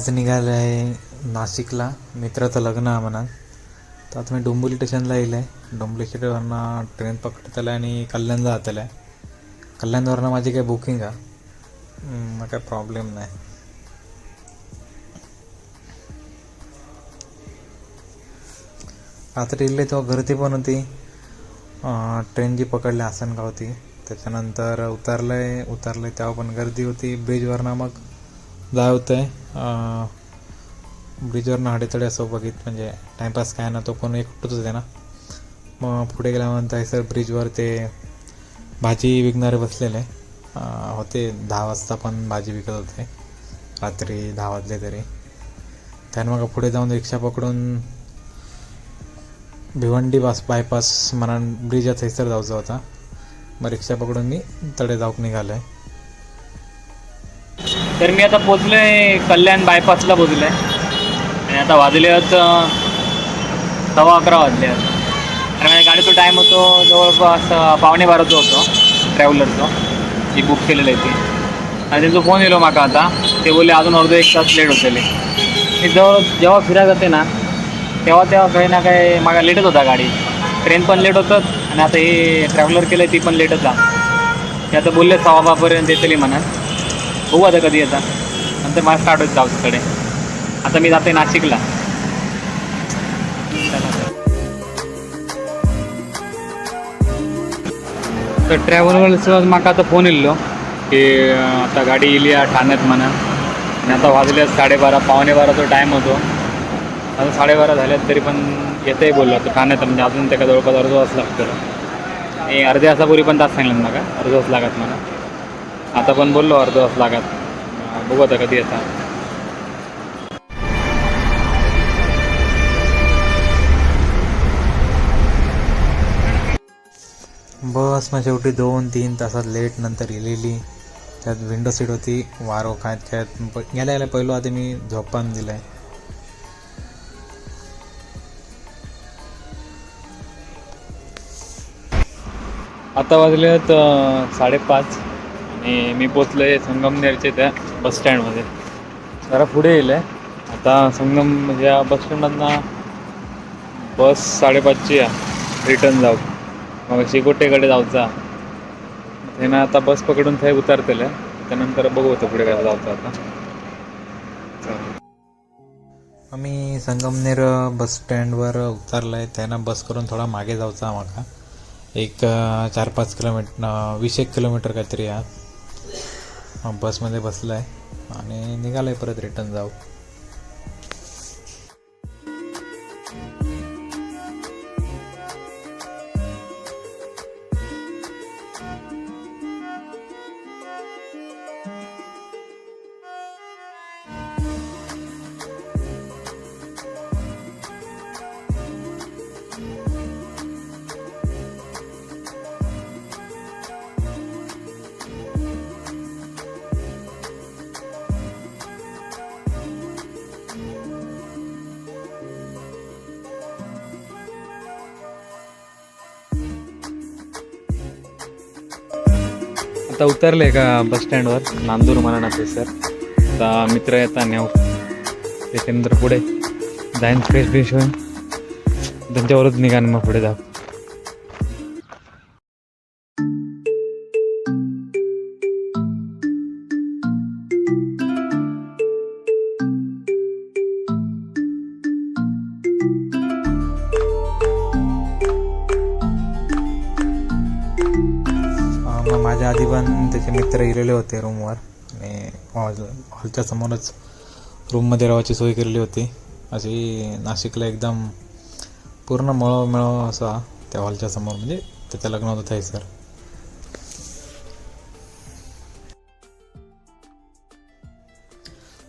आज निघालं आहे नाशिकला. मित्राचं लग्न आहे म्हणा. तर आता मी डोंबोली स्टेशनला येईल आहे. डोंबोली स्टेशनवरनं ट्रेन पकडताला आणि कल्याण जाताला आहे. कल्याणवरनं माझी काही बुकिंग आहे. मग काय प्रॉब्लेम नाही. रात्री इले तेव्हा गर्दी पण होती. ट्रेन जी पकडली आसनगावती त्याच्यानंतर उतरलंय उतरलंय तेव्हा पण गर्दी होती. ब्रिजवरनं मग जाय होतं आहे ब्रिजवरनं हडेतडे असं बघित म्हणजे टाईमपास काय ना तो कोण एकटूच होते ना. मग पुढे गेल्यानंतर सर ब्रिजवर ते भाजी विकणारे बसलेले. होते दहा वाजता पण भाजी विकत होते. रात्री दहा वाजले तरी. त्यानं मग पुढे जाऊन रिक्षा पकडून भिवंडी बास बायपास म्हणा ब्रिजात थैसर जाऊचा होता. मग रिक्षा पकडून मी तडे जाऊक निघालो आहे तर मी आता पोचलो आहे कल्याण बायपासला पोचलोय. आणि आता वाजले आहेत सव्वा अकरा वाजले. आहेत आणि माझ्या गाडीचा टाईम होतो जवळपास पावणे बाराचा होतो ट्रॅव्हलरचा जी बुक केलेलं आहे ती. आणि त्यांचा फोन येलो माका आता. ते बोलले अजून अर्धा एक तास लेट होतेले मी जवळ जेव्हा फिरायला जाते ना तेव्हा तेव्हा काही ना काही मागा लेटच होता गाडी. ट्रेन पण लेट होतंच आणि आता हे ट्रॅव्हलर केलं ती पण लेटच आहे. ते आता बोलले सव्वा बापर्यंत येतली म्हणा बघू आता कधी येतात नंतर मला स्टार्ट होत जाऊकडे आता मी जाते नाशिकला. तर ट्रॅव्हलवरचं म्हाका आता फोन येलो की आता गाडी येयली आहे ठाण्यात म्हणा. आणि आता वाजले साडेबारा पावणे बाराचा टाईम होतो. आता साडेबारा झाल्यात तरी पण येतंही बोललो आता ठाण्यात म्हणजे अजून त्याला जवळपास अर्धा तास लागतो आणि अर्ध्या तासापूर्वी पण तास सांगलं मला अर्धा तास लागत मला आता पण बोललो अर्धा तास लागत. बघू आता कधी येतात बस मग शेवटी दोन तीन तासात लेट नंतर गेलेली. त्यात विंडो सीट होती वारो खेळत प- गेल्या गेल्या पहिलो आधी मी झोपान दिलं आहे आता वाजले आहेत साडेपाच. आणि मी पोचलो आहे संगमनेरच्या त्या बस स्टँडमध्ये. जरा पुढे येईल आहे आता संगम म्हणजे या बस स्टँडमधनं बस साडेपाचची आहे. रिटर्न जाऊ. मग शिकोटेकडे जाऊचा. त्यांना आता बस पकडून थंय उतरतेलं त्यानंतर बघू होतं पुढे काय जाऊचा आता. आम्ही संगमनेर बस स्टँडवर उतरलो आहे बस करून थोडा मागे जाऊचा माका एक चार पाच किलोमीटर वीस एक किलोमीटर काहीतरी आहे. बसमध्ये बसलं आहे आणि निघालं आहे परत रिटर्न जाऊ आता उतरले का बस स्टँडवर? नांदूर म्हणा ते सर. आता मित्र येतात न्याव त्याच्यानंतर पुढे जाईन फ्रेश फ्रेश होईन. त्यांच्यावरच निघान मग पुढे जाऊ. माझ्या आधी पण त्याचे मित्र गेलेले होते रूमवर आणि हॉल हॉलच्या समोरच रूममध्ये राहायची सोय केलेली होती. अशी नाशिकला एकदम पूर्ण मळो मिळो असा त्या हॉलच्या समोर. म्हणजे त्याचं लग्न होतं आहे सर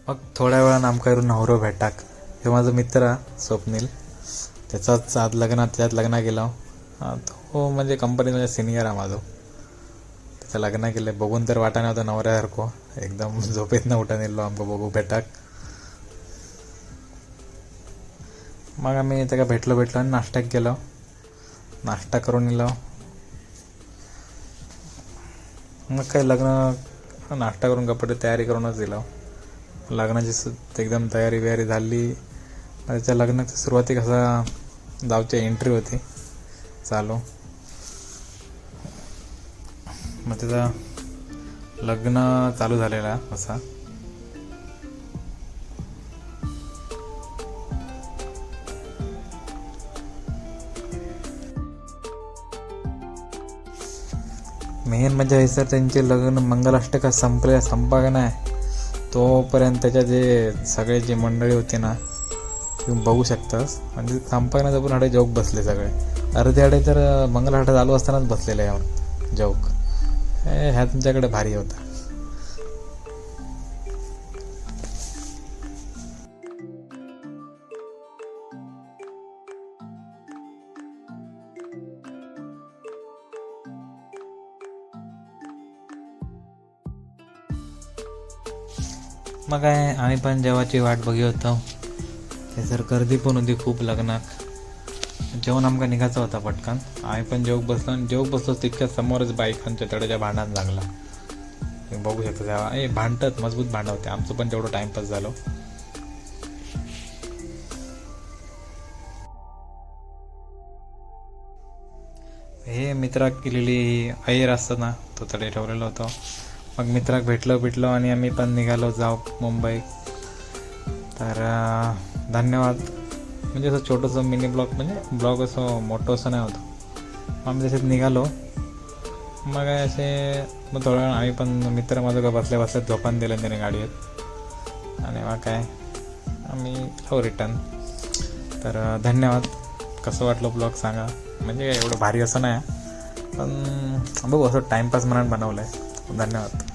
मग थोड्या वेळानं आमका इरून नवरो भेटाक हे माझा मित्र स्वप्नील. त्याचाच आज लग्नात त्यात लग्न गेलो तो म्हणजे कंपनीमध्ये सिनियर आहे माझा. त्याचं लग्न केलं बघून तर वाटा नव्हतं नवऱ्यासारखं. एकदम झोपेत न उठा नेलो आमका बघू भेटाक. मग आम्ही त्याला भेटलो भेटलो आणि नाश्त्याक गेलो नाश्ता करून येलो मग काय लग्न नाश्ता करून कपडे तयारी करूनच दिलो लग्नाची एकदम तयारी बियारी झाली. त्याच्या लग्नाची सुरुवाती कसा जावची एंट्री होती चालू. मग त्याचा लग्न चालू झालेला असा. मेन म्हणजे आहे सर त्यांचे लग्न मंगलाष्टका संपले संपा का नाही. तोपर्यंत त्याच्या जे सगळे जे मंडळी होते ना तुम्ही बघू शकतास. म्हणजे संपाकण्याचा पण हाडे जोक बसले सगळे. अर्धे हाडे तर मंगलहाट चालू असतानाच बसलेले आहे जोक ह्या तुमच्याकडे भारी होता. मग काय आम्ही पण जेवाची वाट बघी होतो. ते सर गर्दी पण होती खूप लग्नाक जेवण आमका निघायचा होता पटकन. आम्ही पण जेवक बसलो आणि जेवक बसलो तितक्या समोरच बायकांच्या तड्याच्या भांडण लागला. बघू शकता तेव्हा ए भांडतात मजबूत भांडं होते आमचं पण तेवढं टाइमपास झालो. हे मित्राक केलेली ऐर असतं ना तो तडे ठेवलेला होता. मग मित्राक भेटलो भेटलो आणि आम्ही पण निघालो जाऊ मुंबई. तर धन्यवाद. म्हणजे असं छोटंसं मिनी ब्लॉग म्हणजे ब्लॉग असं मोठं असं नाही होतं. आम्ही तसेच निघालो मग काय असे मग थोडा वेळ आम्ही पण मित्र माझं का बसल्या बसल्या झोपान दिलं त्याने गाडीत आणि मग काय आम्ही हो रिटर्न तर धन्यवाद. कसं वाटलं ब्लॉग सांगा. म्हणजे एवढं भारी असं नाही पण बघू असं टाईमपास म्हणून बनवलं आहे धन्यवाद.